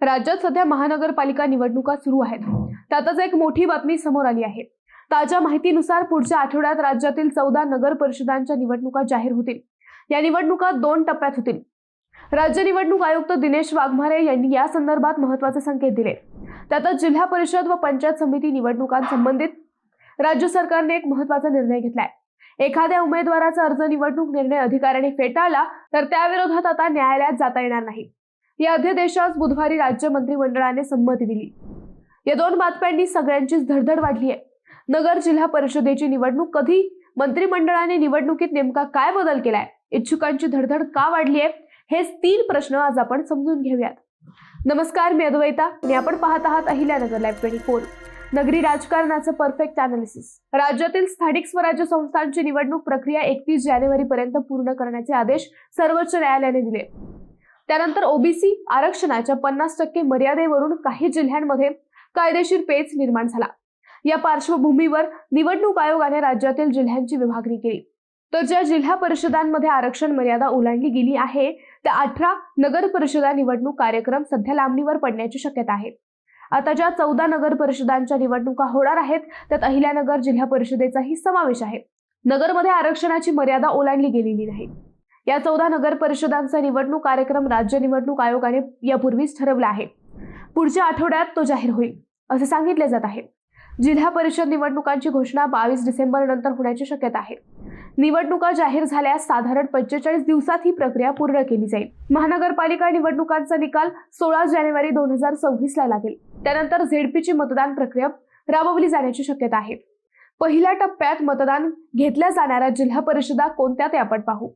राज्यात सध्या महानगरपालिका निवडणुका सुरू आहेत. त्यातच एक मोठी बातमी समोर आली आहे. ताज्या माहितीनुसार पुढच्या आठवड्यात राज्यातील चौदा नगर परिषदांच्या निवडणुका जाहीर होतील. या निवडणुका दोन टप्प्यात होतील. राज्य निवडणूक आयुक्त दिनेश वाघमारे यांनी या संदर्भात महत्त्वाचे संकेत दिले. त्यातच जिल्हा परिषद व पंचायत समिती निवडणुकांसंबंधित राज्य सरकारने एक महत्त्वाचा निर्णय घेतलाय. एखाद्या उमेदवाराचा अर्ज निवडणूक निर्णय अधिकाऱ्याने फेटाळला तर त्याविरोधात आता न्यायालयात जाता येणार नाही. या अध्यादेशास बुधवारी राज्य मंत्रिमंडळाने संमती दिली. या दोन बातम्यांनी सगळ्यांचीच धडधड वाढली आहे. नगर जिल्हा परिषदेची निवडणूक कधी मंत्रिमंडळाने निवडणुकीत नेमका काय बदल केलाय इच्छुकांची धडधड का वाढली आहे हेच तीन प्रश्न आज आपण समजून घेऊयात. नमस्कार मी अद्वैता. आणि आपण पाहत आहात अहिल्यानगर लाईव्ह ट्वेंटी फोर. नगरी राजकारणाचं परफेक्ट अनालिसिस राज्यातील स्थानिक स्वराज्य संस्थांची निवडणूक प्रक्रिया एकतीस जानेवारी पर्यंत पूर्ण करण्याचे आदेश सर्वोच्च न्यायालयाने दिले. त्यानंतर ओबीसी आरक्षणाच्या पन्नास टक्के मर्यादेवरून काही जिल्ह्यांमध्ये कायदेशीर पेच निर्माण झाला. या पार्श्वभूमीवर निवडणूक आयोगाने राज्यातील जिल्ह्यांची विभागणी केली. तर ज्या जिल्हा परिषदांमध्ये आरक्षण मर्यादा ओलांडली गेली आहे त्या अठरा नगर परिषदा निवडणूक कार्यक्रम सध्या लांबणीवर पडण्याची शक्यता आहे. आता ज्या चौदा नगर परिषदांच्या निवडणुका होणार आहेत त्यात अहिल्यानगर जिल्हा परिषदेचाही समावेश आहे. नगरमध्ये आरक्षणाची मर्यादा ओलांडली गेलेली नाही. या चौदा नगर परिषदांचा निवडणूक कार्यक्रम राज्य निवडणूक आयोगाने यापूर्वीच ठरवला आहे. पुढच्या आठवड्यात तो जाहीर होईल असे सांगितले जात आहे. जिल्हा परिषद निवडणुकांची घोषणा बावीस डिसेंबर नंतर होण्याची शक्यता आहे. निवडणुका जाहीर झाल्यास साधारण पंचेचाळीस दिवसात ही प्रक्रिया पूर्ण केली जाईल. महानगरपालिका निवडणुकांचा निकाल सोळा जानेवारी दोन हजार सव्वीस ला लागेल. त्यानंतर झेडपीची मतदान प्रक्रिया राबवली जाण्याची शक्यता आहे. पहिल्या टप्प्यात मतदान घेतल्या जाणाऱ्या जिल्हा परिषदा कोणत्या ते आपण पाहू.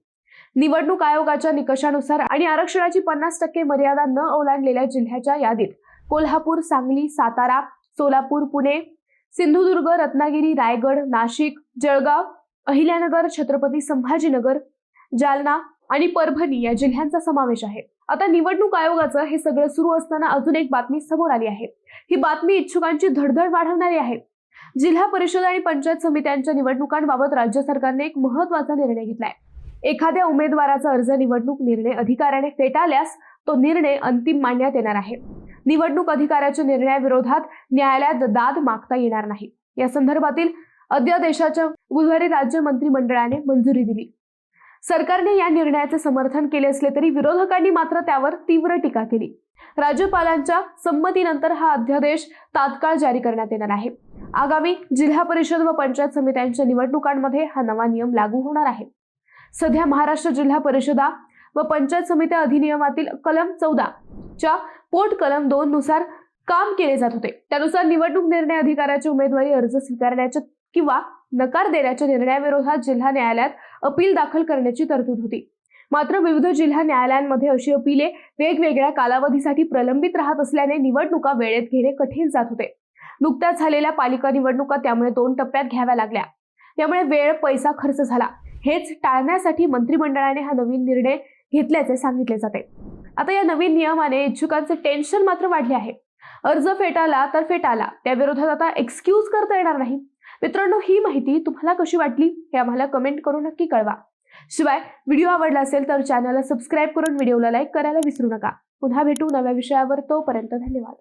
निवडणूक आयोगाच्या निकषानुसार आणि आरक्षणाची पन्नास टक्के मर्यादा न ओलांडलेल्या जिल्ह्याच्या यादीत कोल्हापूर सांगली सातारा सोलापूर पुणे सिंधुदुर्ग रत्नागिरी रायगड नाशिक जळगाव अहिल्यानगर छत्रपती संभाजीनगर जालना आणि परभणी या जिल्ह्यांचा समावेश आहे. आता निवडणूक आयोगाचं हे सगळं सुरू असताना अजून एक बातमी समोर आली आहे. ही बातमी इच्छुकांची धडधड वाढवणारी आहे. जिल्हा परिषद आणि पंचायत समित्यांच्या निवडणुकांबाबत राज्य सरकारने एक महत्त्वाचा निर्णय घेतलाय. एखाद्या उमेदवाराचा अर्ज निवडणूक निर्णय अधिकाऱ्याने फेटाळल्यास तो निर्णय अंतिम मानण्यात येणार आहे. निवडणूक अधिकाऱ्याच्या निर्णयाविरोधात न्यायालयात दाद मागता येणार नाही. या संदर्भातील अध्यादेशाच्या बुधवारी राज्य मंत्रिमंडळाने मंजुरी दिली. सरकारने या निर्णयाचे समर्थन केले असले तरी विरोधकांनी मात्र त्यावर तीव्र टीका केली. राज्यपालांच्या संमतीनंतर हा अध्यादेश तात्काळ जारी करण्यात येणार आहे. आगामी जिल्हा परिषद व पंचायत समित्यांच्या निवडणुकांमध्ये हा नवा नियम लागू होणार आहे. सध्या महाराष्ट्र जिल्हा परिषदा व पंचायत समित्या अधिनियमातील कलम चौदा च्या पोट कलम दोन नुसार काम केले जात होते. त्यानुसार निवडणूक निर्णय अधिकाऱ्याचे उमेदवारी अर्ज स्वीकारण्याच्या किंवा नकार देण्याच्या निर्णयाविरोधात जिल्हा न्यायालयात अपील दाखल करण्याची तरतूद होती. मात्र विविध जिल्हा न्यायालयांमध्ये अशी अपिले वेगवेगळ्या कालावधीसाठी प्रलंबित राहत असल्याने निवडणुका वेळेत घेणे कठीण जात होते. नुकत्याच झालेल्या पालिका निवडणुका त्यामुळे दोन टप्प्यात घ्याव्या लागल्या. यामुळे वेळ पैसा खर्च झाला. हेच टाळण्यासाठी मंत्रिमंडळाने हा नवीन निर्णय घेतल्याचे सांगितले जाते. आता या नवीन नियमाने इच्छुकांचे टेन्शन मात्र वाढले आहे. अर्ज फेटाला तर फेटाला त्याविरोधात आता एक्सक्यूज करता येणार नाही. मित्रांनो ही माहिती तुम्हाला कशी वाटली हे आम्हाला कमेंट करून नक्की कळवा. शिवाय व्हिडिओ आवडला असेल तर चॅनलला सबस्क्राईब करून व्हिडिओला लाईक करायला विसरू नका. पुन्हा भेटू नव्या विषयावर तोपर्यंत धन्यवाद.